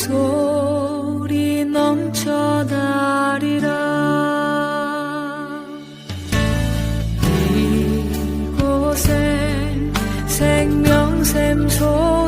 소리 넘쳐다리라. 이곳엔 생명샘 소